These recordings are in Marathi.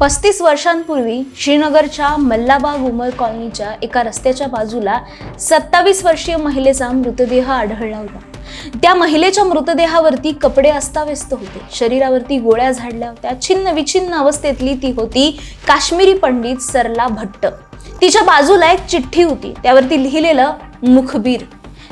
पस्तीस वर्षांपूर्वी श्रीनगरच्या मल्लाबाग उमर कॉलनीच्या एका रस्त्याच्या बाजूला सत्तावीस वर्षीय महिलेचा मृतदेह आढळला होता. त्या महिलेच्या मृतदेहावरती कपडे अस्ताव्यस्त होते. शरीरावरती गोळ्या झाडल्या होत्या. छिन्न विछिन्न अवस्थेतली ती होती काश्मीरी पंडित सरला भट्ट. तिच्या बाजूला एक चिठ्ठी होती. त्यावरती लिहिलेलं मुखबीर.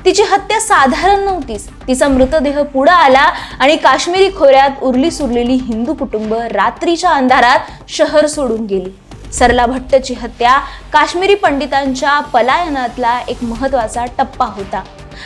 तिची हत्या साधारण नव्हतीच. तिचा मृतदेह पुढे आला आणि काश्मीरी खोऱ्यात उरली सुरलेली हिंदू कुटुंब रात्रीच्या अंधारात शहर सोडून गेली. सरला भट्टची हत्या काश्मीरी पंडितांच्या पलायनातला एक महत्त्वाचा टप्पा होता.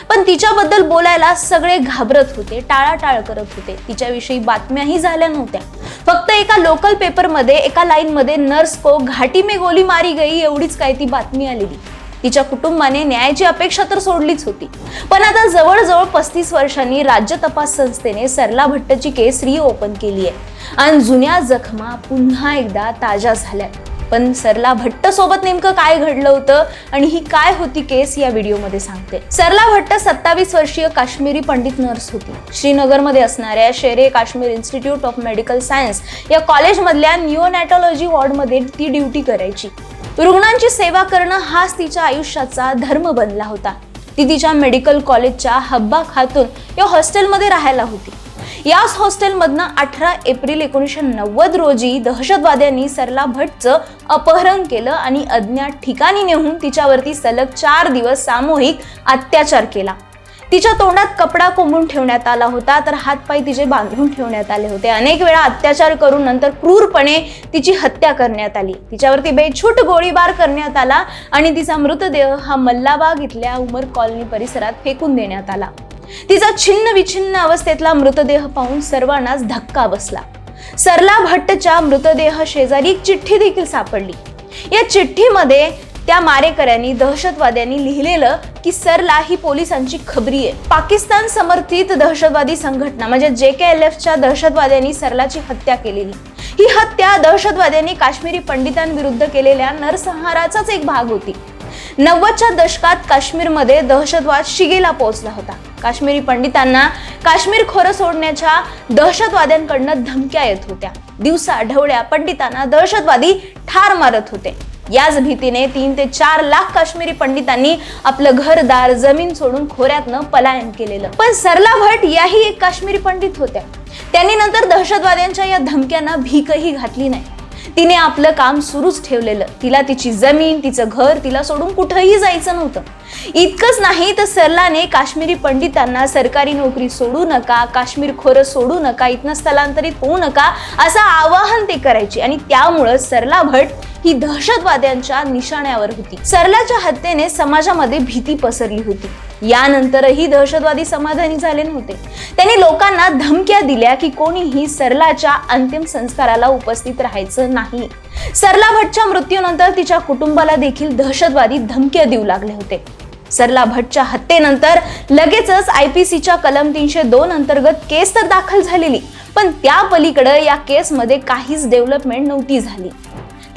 पण तिच्याबद्दल बोलायला सगळे घाबरत होते टाळाटाळ करत होते. तिच्याविषयी बातम्याही झाल्या नव्हत्या. फक्त एका लोकल पेपरमध्ये एका लाईनमध्ये नर्स को घाटी मे गोली मारी गई एवढीच काय ती बातमी आलेली. तिच्या कुटुंबाने न्यायाची अपेक्षा तर सोडलीच होती. पण आता जवळजवळ पस्तीस वर्षांनी राज्य तपास संस्थेने सरला भट्टची केस रिओपन केली आहे. आणि जुन्या जखमा पुन्हा एकदा ताज्या झाल्यात पण सरला भट्ट सोबत नेमकं काय घडलं होतं आणि ही काय होती केस या व्हिडिओमध्ये सांगते. सरला भट्ट सत्तावीस वर्षीय काश्मीरी पंडित नर्स होती. श्रीनगरमध्ये असणाऱ्या Sher-e Kashmir institute of medical science या कॉलेजमधल्या निओनॅटॉलॉजी वॉर्डमध्ये ती ड्युटी करायची. रुग्णांची सेवा करणं हाच तिच्या आयुष्याचा धर्म बनला होता. ती तिच्या मेडिकल कॉलेजच्या हब्बा खातून या हॉस्टेलमध्ये राहायला होती. याच हॉस्टेलमधनं अठरा एप्रिल एकोणीसशे नव्वद रोजी दहशतवाद्यांनी सरला भट्टचं अपहरण केलं आणि अज्ञात ठिकाणी नेऊन तिच्यावरती सलग चार दिवस सामूहिक अत्याचार केला. तिच्या तोंडात कपडा कोंबून ठेवण्यात आला होता तर हातपाय तिचे बांधून ठेवण्यात आले होते. अनेक वेळा अत्याचार करून नंतर क्रूरपणे तिची हत्या करण्यात आली. तिच्यावरती बेछूट गोळीबार करण्यात आला आणि तिचा मृतदेह हा मल्लाबाग इथल्या उमर कॉलनी परिसरात फेकून देण्यात आला. तिचा छिन्न विछिन्न अवस्थेतला मृतदेह पाहून सर्वांनाच धक्का बसला. सरला भट्टच्या मृतदेह शेजारी एक चिठ्ठी देखील सापडली. या चिठ्ठीमध्ये त्या मारेकऱ्यांनी दहशतवाद्यांनी लिहिलेलं की सरला ही पोलिसांची खबरी आहे. पाकिस्तान समर्थित दहशतवादी संघटना म्हणजे जे के एल एफच्या दहशतवाद्यांनी सरलाची हत्या केलेली. ही हत्या दहशतवाद्यांनी काश्मीरी पंडितांविरुद्ध केलेल्या नरसंहाराचाच एक भाग होती. नव्वदच्या दशकात काश्मीरमध्ये दहशतवाद शिगेला पोहोचला होता. काश्मीरी पंडितांना काश्मीर खोरं सोडण्याच्या दहशतवाद्यांकडनं धमक्या येत होत्या. दिवसा ढवळ्या पंडितांना दहशतवादी ठार मारत होते. याच भीतीने तीन ते चार लाख काश्मीरी पंडितांनी आपलं घरदार जमीन सोडून खोऱ्यातनं पलायन केलेलं. पण सरला भट याही एक काश्मीरी पंडित होत्या. त्यांनी नंतर दहशतवाद्यांच्या या धमक्यांना भीकही घातली नाही. तिने आपलं काम सुरूच ठेवलेलं. तिला तिची जमीन तिचं घर तिला सोडून कुठंही जायचं नव्हतं. इतकंच नाही तर सरलाने काश्मीरी पंडितांना सरकारी नोकरी सोडू नका काश्मीर खोरं सोडू नका इथनं स्थलांतरित होऊ नका असं आवाहन ते करायचे. आणि त्यामुळं सरला भट ही दहशतवाद्यांच्या निशाण्यावर होती. सरलाच्या हत्येने समाजामध्ये भीती पसरली होती. यानंतरही दहशतवादी समाधानी झाले नव्हते. त्यांनी लोकांना धमक्या दिल्या की कोणीही सरलाच्या अंतिम संस्काराला उपस्थित राहायचं नाही. सरला भटच्या मृत्यूनंतर तिच्या कुटुंबाला देखील दहशतवादी धमक्या देऊ लागले होते. सरला भटच्या हत्येनंतर लगेचच आय पी सीच्या कलम तीनशे दोन अंतर्गत केस तर दाखल झालेली पण त्या पलीकडं या केसमध्ये काहीच डेव्हलपमेंट नव्हती झाली.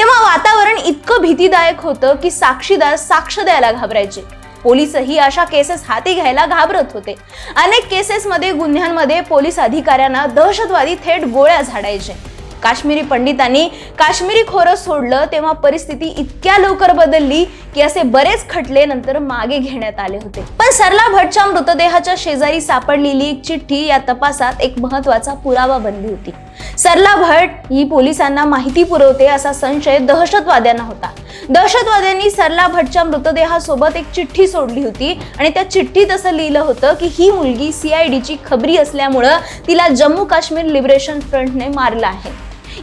तेव्हा वातावरण इतकं भीतीदायक होतं की साक्षीदार साक्ष द्यायला घाबरायचे. पोलीसही अशा केसेस हाती घ्यायला घाबरत होते. अनेक केसेसमध्ये गुन्ह्यांमध्ये पोलीस अधिकाऱ्यांना दहशतवादी थेट गोळ्या झाडायचे. काश्मीरी पंडितांनी काश्मीरी खोरं सोडलं तेव्हा परिस्थिती इतक्या लवकर बदलली की असे बरेच खटले नंतर मागे घेण्यात आले होते. पण सरला भटच्या मृतदेहाच्या शेजारी सापडलेली एक चिठ्ठी या तपासात एक महत्त्वाचा पुरावा बनली होती. सरला भट ही पोलिसांना माहिती पुरवते असा संशय दहशतवाद्यांना होता. दहशतवाद्यांनी सरला भटच्या मृतदेहासोबत एक चिठ्ठी सोडली होती आणि त्या चिठ्ठीत असं लिहिलं होतं की ही मुलगी सीआयडीची खबरी असल्यामुळं तिला जम्मू काश्मीर लिबरेशन फ्रंटने मारलं आहे.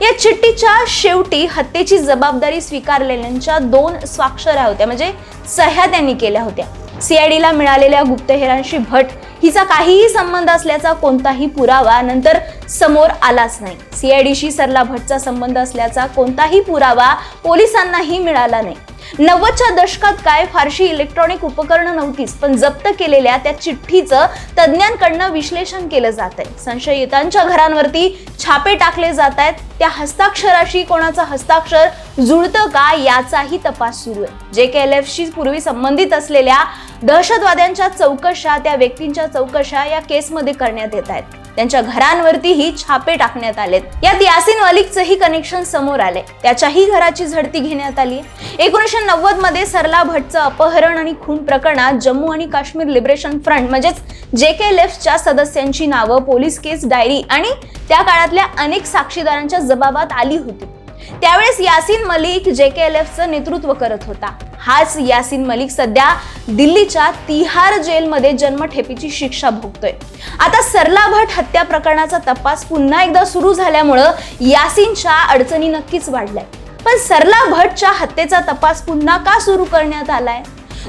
या चिठ्ठीच्या शेवटी हत्येची जबाबदारी स्वीकारलेल्यांच्या दोन स्वाक्षऱ्या होत्या म्हणजे सह्या त्यांनी केल्या होत्या. सीआयडीला मिळालेल्या गुप्तहेरांशी भट हिचा काहीही संबंध असल्याचा कोणताही पुरावा नंतर समोर आलाच नाही. सीआयडीशी सरला भटचा संबंध असल्याचा कोणताही पुरावा पोलिसांनाही मिळाला नाही. नव्वदच्या दशकात काय फारशी इलेक्ट्रॉनिक उपकरणं नव्हतीच पण जप्त केलेल्या त्या चिठ्ठीचं तज्ज्ञांकडनं विश्लेषण केलं जात आहे संशयितांच्या घरांवरती छापे टाकले जात आहेत त्या हस्ताक्षराशी कोणाचं हस्ताक्षर जुळतं का याचाही तपास सुरू आहे. जे के एल एफशी पूर्वी संबंधित असलेल्या दहशतवाद्यांच्या चौकशा त्या व्यक्तींच्या चौकशा या केसमध्ये करण्यात येत आहेत. त्यांच्या घरांवरतीही छापे टाकण्यात आलेत. यात यासिन मलिकचंही कनेक्शन समोर आले त्याच्याही घराची झडती घेण्यात आली एकोणीसशे नव्वदमध्ये सरला भटचं अपहरण आणि खून प्रकरणात जम्मू आणि काश्मीर लिबरेशन फ्रंट म्हणजेच जे के च्या सदस्यांची नावं पोलीस केस डायरी आणि त्या काळातल्या अनेक साक्षीदारांच्या जबाबात आली होती. त्यावेळेस यासिन मलिक जे के एल एफचं नेतृत्व करत होता. हाच यासिन मलिक सध्या दिल्लीच्या तिहार जेलमध्ये जन्मठेपीची शिक्षा भोगतोय. आता सरला भट हत्या प्रकरणाचा तपास पुन्हा एकदा सुरू झाल्यामुळं यासिनच्या अडचणी नक्कीच वाढल्या पण सरला भटच्या हत्येचा तपास पुन्हा का सुरू करण्यात आलाय?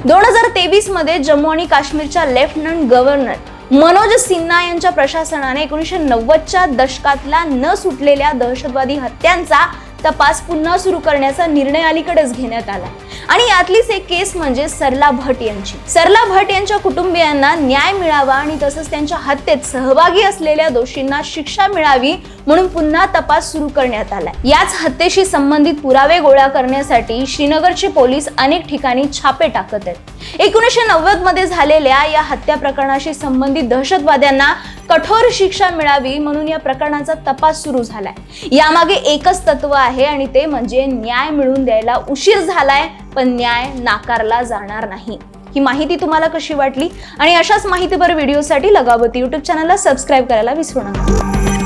दोन हजार तेवीसमध्ये जम्मू आणि काश्मीरच्या लेफ्टनंट गव्हर्नर मनोज सिन्हा यांच्या प्रशासनाने एकोणीसशे नव्वदच्या दशकातल्या न सुटलेल्या दहशतवादी हत्यांचा तपास पुन्हा सुरू करण्याचा निर्णय अलीकडेच घेण्यात आला. आणि यातलीच एक केस म्हणजे सरला भट यांची. सरला भट यांच्या कुटुंबियांना न्याय मिळावा आणि तसंच त्यांच्या हत्येत सहभागी असलेल्या दोषींना शिक्षा मिळावी म्हणून पुन्हा तपास सुरू करण्यात आला याच हत्येशी संबंधित पुरावे गोळा करण्यासाठी श्रीनगरचे पोलीस अनेक ठिकाणी छापे टाकत आहेत. एकोणीसशे नव्वदमध्ये झालेल्या या हत्या प्रकरणाशी संबंधित दहशतवाद्यांना कठोर शिक्षा मिळावी म्हणून या प्रकरणाचा तपास सुरू झालाय. यामागे एकच तत्व आहे आणि ते म्हणजे न्याय मिळवून द्यायला उशीर झालाय पण न्याय नाकारला जाणार नाही. ही माहिती तुम्हाला कशी वाटली? आणि अशाच माहितीपर व्हिडिओसाठी लगावती युट्यूब चॅनलला सबस्क्राईब करायला विसरू नका.